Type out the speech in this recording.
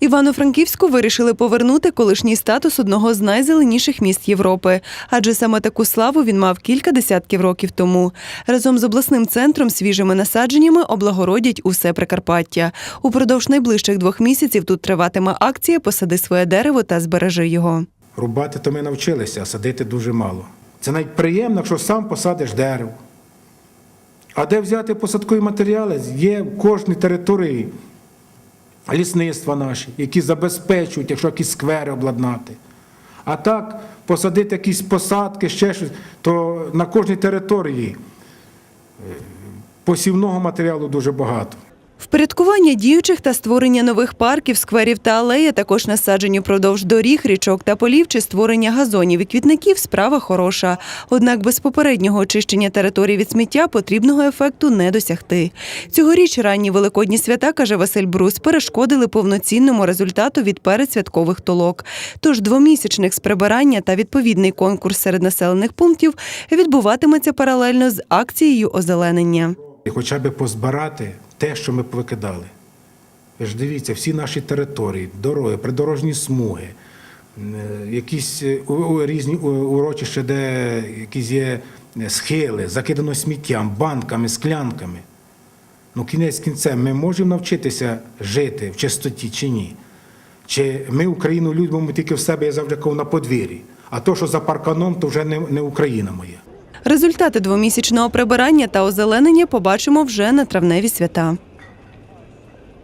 Івано-Франківську вирішили повернути колишній статус одного з найзеленіших міст Європи, адже саме таку славу він мав кілька десятків років тому. Разом з обласним центром свіжими насадженнями облагородять усе Прикарпаття. Упродовж найближчих двох місяців тут триватиме акція Посади своє дерево та збережи його. Рубати то ми навчилися, а садити дуже мало. Це навіть приємно, якщо сам посадиш дерево. А де взяти посадкові матеріали? Є в кожній території лісництва наші, які забезпечують, якщо якісь сквери обладнати. А так, посадити якісь посадки, ще щось, то на кожній території е, посівного матеріалу дуже багато. Впорядкування діючих та створення нових парків, скверів та алеї, також насаджені впродовж доріг, річок та полів чи створення газонів і квітників справа хороша. Однак без попереднього очищення територій від сміття потрібного ефекту не досягти. Цьогоріч ранні великодні свята, каже Василь Брус, перешкодили повноцінному результату від передсвяткових толок. Тож двомісячник з прибирання та відповідний конкурс серед населених пунктів відбуватиметься паралельно з акцією озеленення. І хоча б позбирати те, що ми повикидали. Ви ж дивіться, всі наші території, дороги, придорожні смуги, е, якісь е, різні урочища, де якісь є е, схили, закидано сміттям, банками, склянками. Ну, кінець кінцем, ми можемо навчитися жити в чистоті чи ні? Чи ми Україну любимо тільки в себе, я завжди кажу, на подвір'ї, а то, що за парканом, то вже не Україна моя. Результати двомісячного прибирання та озеленення побачимо вже на травневі свята.